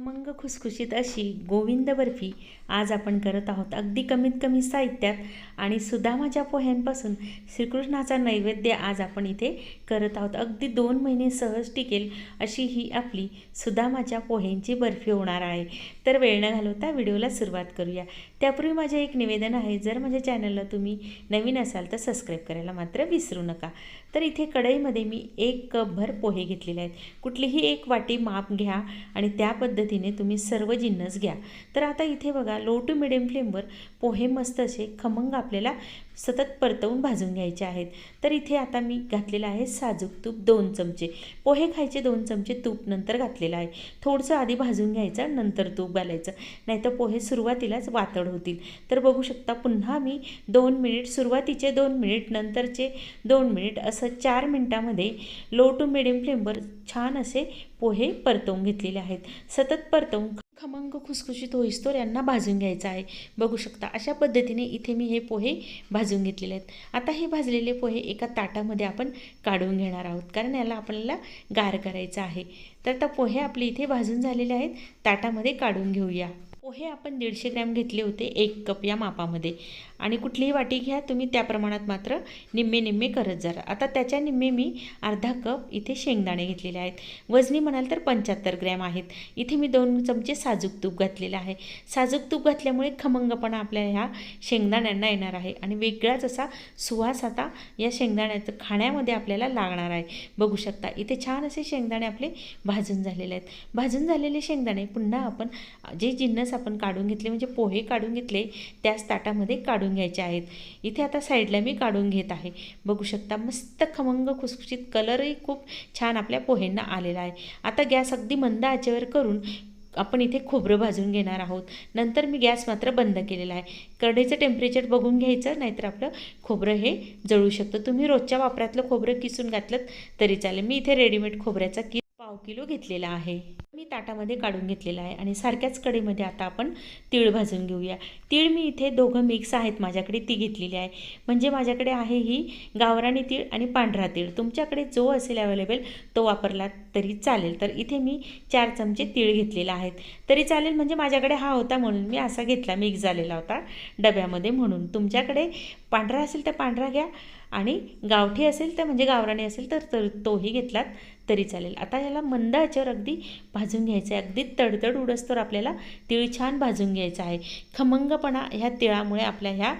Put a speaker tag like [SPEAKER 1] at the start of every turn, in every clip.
[SPEAKER 1] खमंग खुसखुशीत अशी गोविंद बर्फी आज आपण करत आहोत. अगदी कमीत कमी साहित्यात आणि सुदामाच्या पोह्यांपासून श्रीकृष्णाचा नैवेद्य आज आपण इथे करत आहोत. अगदी दोन महिने सहज टिकेल अशी ही आपली सुदामाच्या पोह्यांची बर्फी होणार आहे. तर वेळ न घालवता व्हिडिओला सुरुवात करूया. त्यापूर्वी माझे एक निवेदन आहे जर माझ्या चॅनलला तुम्ही नवीन असाल तर सबस्क्राईब करायला मात्र विसरू नका. तर इथे कढईमध्ये मी एक कपभर पोहे घेतलेले आहेत. कुठलीही एक वाटी माप घ्या आणि त्या पद्धतीने तुम्ही सर्व जिन्नस घ्या. तर आता इथे बघा लो टू मिडियम फ्लेमवर पोहे मस्त असे खमंग आपल्याला सतत परतवून भाजून घ्यायचे आहेत. तर इथे आता मी घातलेलं आहे साजूक तूप दोन चमचे. पोहे खायचे दोन चमचे तूप नंतर घातलेलं आहे. थोडंसं आधी भाजून घ्यायचं नंतर तूप घालायचं. नाहीतर पोहे सुरुवातीलाच वातड होतील. तर बघू शकता पुन्हा मी दोन मिनिट सुरुवातीचे दोन मिनिट नंतरचे दोन मिनिट असं चार मिनटामध्ये लो टू मिडियम फ्लेमवर छान असे पोहे परतवून घेतलेले आहेत. सतत परतवून खमंग खुसखुशीत होईस्तोर यांना भाजून घ्यायचा आहे. बघू शकता अशा पद्धतीने इथे मी हे पोहे भाजून घेतलेले आहेत. आता हे भाजलेले पोहे एका ताटामध्ये आपण काढून घेणार आहोत कारण याला आपल्याला गार करायचं आहे. तर आता पोहे आपले इथे भाजून झालेले आहेत. ताटामध्ये काढून घेऊया. पोहे आपण दीडशे ग्रॅम घेतले होते एक कप या मापामध्ये. आणि कुठलीही वाटी घ्या तुम्ही त्या प्रमाणात मात्र निम्मे निम्मे करत जा आता त्याच्या निम्मे मी अर्धा कप इथे शेंगदाणे घेतलेले आहेत. वजनी म्हणाल तर पंच्याहत्तर ग्रॅम आहेत. इथे मी दोन चमचे साजूक तूप घातलेलं आहे. साजूक तूप घातल्यामुळे खमंगपणा आपल्या ह्या शेंगदाण्यांना येणार आहे आणि वेगळाच असा सुवास आता या शेंगदाण्याचं खाण्यामध्ये आपल्याला लागणार आहे. बघू शकता इथे छान असे शेंगदाणे आपले भाजून झालेले आहेत. भाजून झालेले शेंगदाणे पुन्हा आपण जे जिन्नस आपण काढून घेतले म्हणजे पोहे काढून घेतले त्याच ताटामध्ये काढून घ्यायचे आहेत. इथे आता साईडला मी काढून घेत आहे. बघू शकता मस्त खमंग खुसखुशीत कलरही खूप छान आपल्या पोहेंना आलेला आहे. आता गॅस अगदी मंद आचेवर करून आपण इथे खोबरं भाजून घेणार आहोत. नंतर मी गॅस मात्र बंद केलेला आहे. कढईचं टेम्परेचर बघून घ्यायचं नाहीतर आपलं खोबरं हे जळू शकतं. तुम्ही रोजच्या वापरातलं खोबरं किसून घातलं तरी चालेल. मी इथे रेडीमेड खोबऱ्याचा कि पाव किलो घेतलेला आहे. मी ताटामध्ये काढून घेतलेला आहे आणि सारख्याच कडीमध्ये आता आपण तीळ भाजून घेऊया. तीळ मी इथे दोघं मिक्स आहेत माझ्याकडे ती घेतलेली आहे. म्हणजे माझ्याकडे आहे ही गावराणी तीळ आणि पांढरा तीळ. तुमच्याकडे जो असेल अवेलेबल तो वापरला तरी चालेल. तर इथे मी चार चमचे तीळ घेतलेला आहेत. तरी चालेल म्हणजे माझ्याकडे हा होता म्हणून मी असा घेतला मिक्स झालेला होता डब्यामध्ये म्हणून. तुमच्याकडे पांढरा असेल तर पांढरा घ्या आणि गावठी असेल तर म्हणजे गावराणी असेल तर तर तोही घेतलात. तरी चालेल. आता याला मंद आचेवर अगदी भाजून घ्यायचं आहे अगदी तडतड उडसतोर आपल्याला तिळ छान भाजून घ्यायचा आहे. खमंगपणा ह्या तिळामुळे आपल्या ह्या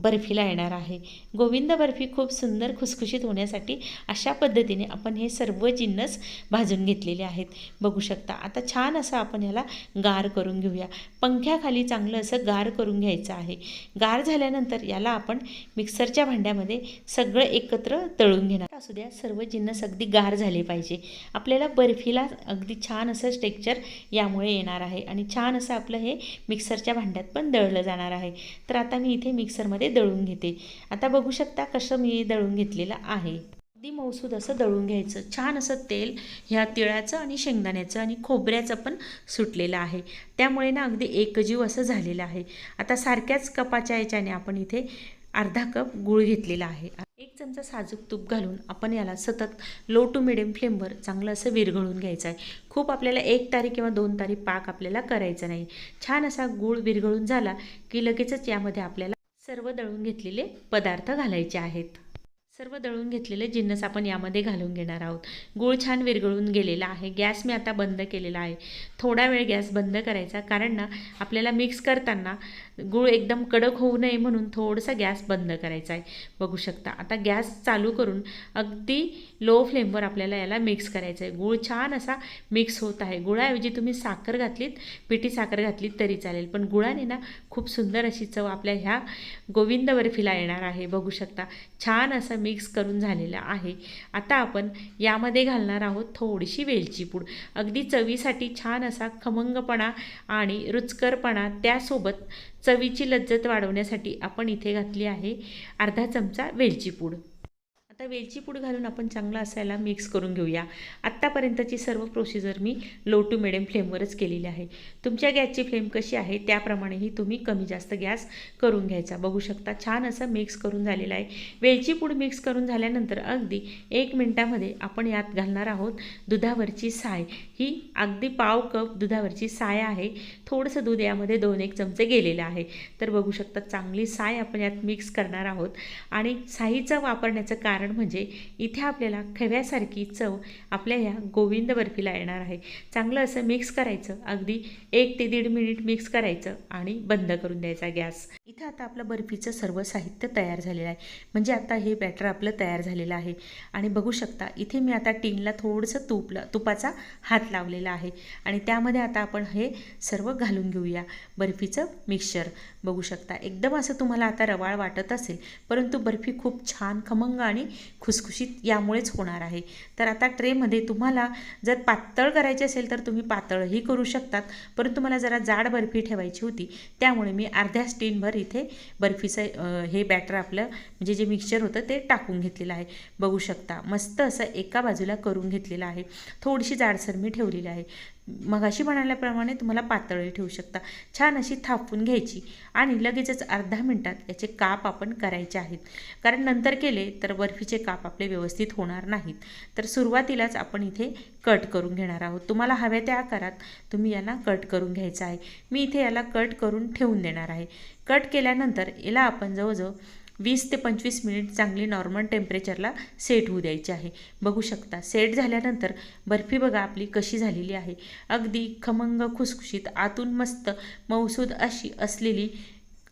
[SPEAKER 1] बर्फीला येणार आहे. गोविंद बर्फी खूप सुंदर खुसखुशीत होण्यासाठी अशा पद्धतीने आपण हे सर्व जिन्नस भाजून घेतलेले आहेत. बघू शकता आता छान असं आपण याला गार करून घेऊया. पंख्याखाली चांगलं असं गार करून घ्यायचं आहे. गार झाल्यानंतर याला आपण मिक्सरच्या भांड्यामध्ये सगळं एकत्र तळून घेणार. असू द्या सर्व जिन्नस अगदी गार झाले पाहिजे. आपल्याला बर्फीला अगदी छान असं टेक्चर यामुळे येणार आहे आणि छान असं आपलं हे मिक्सरच्या भांड्यात पण दळलं जाणार आहे. तर आता मी इथे मिक्सरमध्ये दळून घेते. आता बघू शकता कसं मी दळून घेतलेलं आहे. अगदी मौसूद असं दळून घ्यायचं. छान असं तेल ह्या तिळाचं आणि शेंगदाण्याचं आणि खोबऱ्याचं पण सुटलेलं आहे. त्यामुळे ना अगदी एकजीव असं झालेलं आहे. आता सारख्याच कपाच्या याच्याने आपण इथे अर्धा कप गूळ घेतलेला आहे. एक चमचा साजूक तूप घालून आपण याला सतत लो टू मिडियम फ्लेमवर चांगलं असं विरघळून घ्यायचं आहे. खूप आपल्याला एक तारी किंवा दोन तारी पाक आपल्याला करायचा नाही. छान असा गूळ विरघळून झाला की लगेचच यामध्ये आपल्याला सर्व दळून घेतलेले पदार्थ घालायचे आहेत. सर्व दळून घेतलेले जिन्नस आपण यामध्ये घालून घेणार आहोत. गूळ छान विरघळून गेलेला आहे. गॅस मी आता बंद केलेला आहे. थोडा वेळ गॅस बंद करायचा कारण ना आपल्याला मिक्स करताना गूळ एकदम कडक होऊ नये म्हणून थोडासा गॅस बंद करायचा आहे. बघू शकता. आता गॅस चालू करून अगदी लो फ्लेमवर आपल्याला याला मिक्स करायचं आहे. गूळ छान असा मिक्स होत आहे. गुळाऐवजी तुम्ही साखर घातलीत पिठी साखर घातलीत तरी चालेल. पण गुळाने ना खूप सुंदर अशी चव आपल्या ह्या गोविंद बर्फीला येणार आहे. बघू शकता. छान असं मिक्स करून झालेलं आहे. आता आपण यामध्ये घालणार आहोत थोडीशी वेलची पूड. अगदी चवीसाठी छान असा खमंगपणा आणि रुचकरपणा त्यासोबत चवीची लज्जत वाढवण्यासाठी आपण इथे घातली आहे. अर्धा चमचा वेलची पूड. आता वेलची पूड घालून आपण चांगलं असायला मिक्स करून घेऊया. आत्तापर्यंतची सर्व प्रोसिजर मी लो टू मिडियम फ्लेमवरच केलेली आहे. तुमच्या गॅसची फ्लेम कशी आहे त्याप्रमाणेही तुम्ही कमी जास्त गॅस करून घ्यायचा. बघू शकता छान असं मिक्स करून झालेलं आहे. वेलची पूड मिक्स करून झाल्यानंतर अगदी एक मिनटामध्ये आपण यात घालणार आहोत दुधावरची साय. ही अगदी पाव कप दुधावरची साय आहे. थोडंसं दूध यामध्ये दोन एक चमचे गेलेलं आहे. तर बघू शकता चांगली साय आपण यात मिक्स करणार आहोत. आणि साईचा वापरण्याचं कारण म्हणजे इथे आपल्याला खव्यासारखी चव आपल्या ह्या गोविंद बर्फीला येणार आहे. चांगलं असं मिक्स करायचं अगदी एक ते दीड मिनिट मिक्स करायचं आणि बंद करून द्यायचा गॅस. इथं आता आपलं बर्फीचं सर्व साहित्य तयार झालेलं आहे. म्हणजे आता हे बॅटर आपलं तयार झालेलं आहे. आणि बघू शकता इथे मी आता टीनला थोडंसं तुपलं तुपाचा हात लावलेला आहे. आणि त्यामध्ये आता आपण हे सर्व घालून घेऊया बर्फीचं मिक्सचर बघू शकता. एकदम असं तुम्हाला आता रवाळ वाटत असेल परंतु बर्फी खूप छान खमंग आणि खुसखुशीत यामुळेच होणार आहे. तर आता ट्रेमध्ये तुम्हाला जर पातळ करायची असेल तर तुम्ही पातळही करू शकतात परंतु मला जरा जाड बर्फी ठेवायची होती. त्यामुळे मी अर्ध्या स्टीनभर इथे बर्फीचं हे बॅटर आपलं म्हणजे जे मिक्सचर होतं ते टाकून घेतलेलं आहे. बघू शकता मस्त असं एका बाजूला करून घेतलेलं आहे. थोडीशी जाडसर मी ठेवलेली आहे. मगाशी म्हणाल्याप्रमाणे तुम्हाला पातळही ठेवू शकता. छान अशी थापून घ्यायची आणि लगेचच अर्धा मिनटात याचे काप आपण करायचे आहेत. कारण नंतर केले तर बर्फीचे काप आपले व्यवस्थित होणार नाहीत. तर सुरुवातीलाच आपण इथे कट करून घेणार आहोत. तुम्हाला हव्या त्या आकारात तुम्ही याला कट करून घ्यायचं आहे. मी इथे याला कट करून ठेवून देणार आहे. कट केल्यानंतर याला आपण जवळजवळ वीस ते पंचवीस मिनिट चांगली नॉर्मल टेम्परेचरला सेट होऊ द्यायची आहे. बघू शकता सेट झाल्यानंतर बर्फी बघा आपली कशी झालेली आहे. अगदी खमंग खुसखुशीत आतून मस्त मौसूद अशी असलेली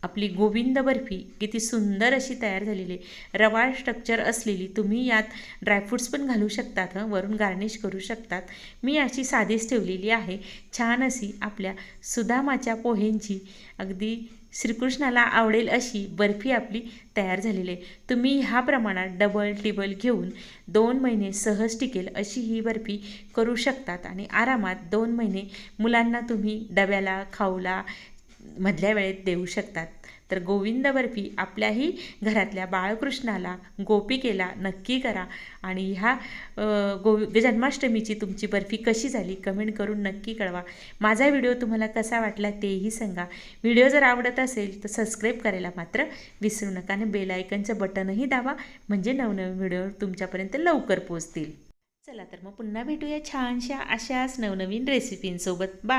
[SPEAKER 1] आपली गोविंद बर्फी किती सुंदर अशी तयार झालेली आहे. रवाळ स्ट्रक्चर असलेली तुम्ही यात ड्रायफ्रूट्स पण घालू शकतात हं. वरून गार्निश करू शकतात. मी अशी साधीच ठेवलेली आहे. छान अशी आपल्या सुदामाच्या पोहेंची अगदी श्रीकृष्णाला आवडेल अशी बर्फी आपली तयार झालेली आहे. तुम्ही ह्या प्रमाणात डबल टिबल घेऊन दोन महिने सहज टिकेल अशी ही बर्फी करू शकतात आणि आरामात दोन महिने मुलांना तुम्ही डब्याला खाऊला मधल्या वेळेत देऊ शकतात. तर गोविंद बर्फी आपल्याही घरातल्या बाळकृष्णाला गोपिकेला नक्की करा. आणि ह्या गोवि गो जन्माष्टमीची तुमची बर्फी कशी झाली कमेंट करून नक्की कळवा. माझा व्हिडिओ तुम्हाला कसा वाटला तेही सांगा. व्हिडिओ जर आवडत असेल तर सबस्क्राईब करायला मात्र विसरू नका आणि बेलायकनचं बटनही दाबा म्हणजे नवनवीन व्हिडिओ तुमच्यापर्यंत लवकर पोचतील चला तर मग पुन्हा भेटूया छानशा अशाच नवनवीन रेसिपींसोबत बा